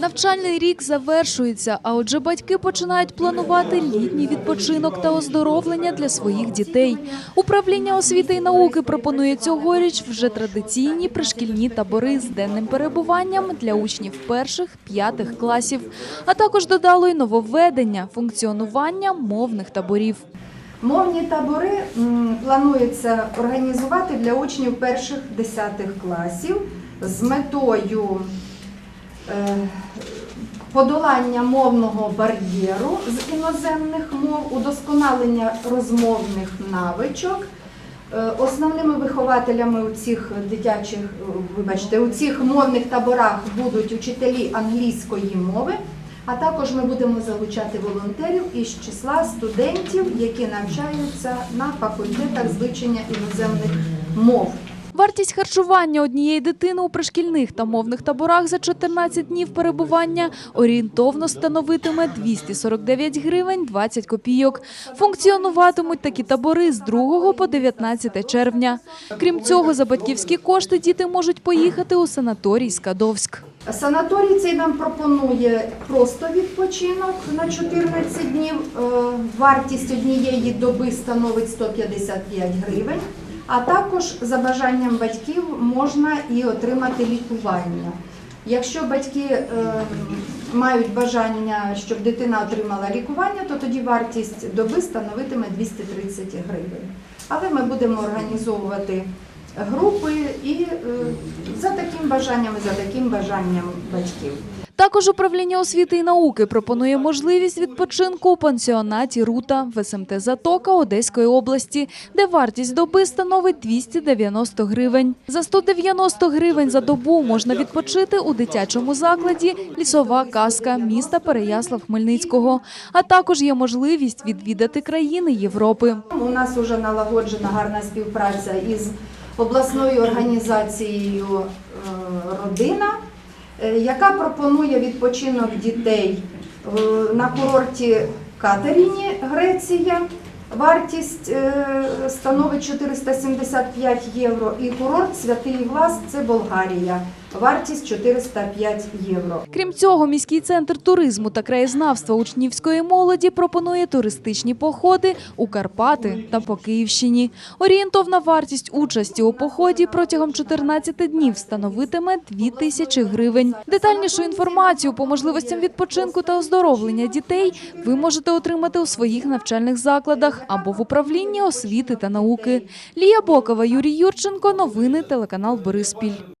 Навчальний рік завершується, а отже, батьки починають планувати літній відпочинок та оздоровлення для своїх дітей. Управління освіти і науки пропонує цьогоріч вже традиційні пришкільні табори з денним перебуванням для учнів перших п'ятих класів, а також додало й нововведення функціонування мовних таборів. Мовні табори планується організувати для учнів перших десятих класів з метою подолання мовного бар'єру з іноземних мов, удосконалення розмовних навичок. Е, Основними вихователями у цих дитячих, е, вибачте, у цих мовних таборах будуть учителі англійської мови, а також ми будемо залучати волонтерів із числа студентів, які навчаються на факультетах з іноземних мов. Вартість харчування однієї дитини у пришкільних та мовних таборах за 14 днів перебування орієнтовно становитиме 249 гривень 20 копійок. Функціонуватимуть такі табори з 2 по 19 червня. Крім цього, за батьківські кошти діти можуть поїхати у санаторій Скадовськ. Санаторій цей нам пропонує просто відпочинок на 14 днів. Е, Вартість однієї доби становить 155 гривень, а також за бажанням батьків можна і отримати лікування. Якщо батьки е, мають бажання, щоб дитина отримала лікування, то тоді вартість доби становитиме 230 гривень. Але ми будемо організовувати групи і е, за таким бажанням, і за таким бажанням батьків. Також управління освіти і науки пропонує можливість відпочинку у пансіонаті Рута в СМТ Затока Одеської області, де вартість доби становить 290 гривень. За 190 гривень за добу можна відпочити у дитячому закладі Лісова казка міста Переяслав-Хмельницького. А також є можливість відвідати країни Європи. У нас вже налагоджена гарна співпраця із обласною організацією е, Родина, яка пропонує відпочинок дітей е, на курорті Катеріні, Греція. Вартість е, становить 475 євро. І курорт Святий Влас це Болгарія. Вартість 405 євро. Крім цього, міський центр туризму та краєзнавства учнівської молоді пропонує туристичні походи у Карпати та по Київщині. Орієнтовна вартість участі у поході протягом 14 днів становитиме 2 тисячі гривень. Детальнішу інформацію по можливостям відпочинку та оздоровлення дітей ви можете отримати у своїх навчальних закладах або в управлінні освіти та науки. Лія Бокова, Юрій Юрченко. Новини телеканал Бориспіль.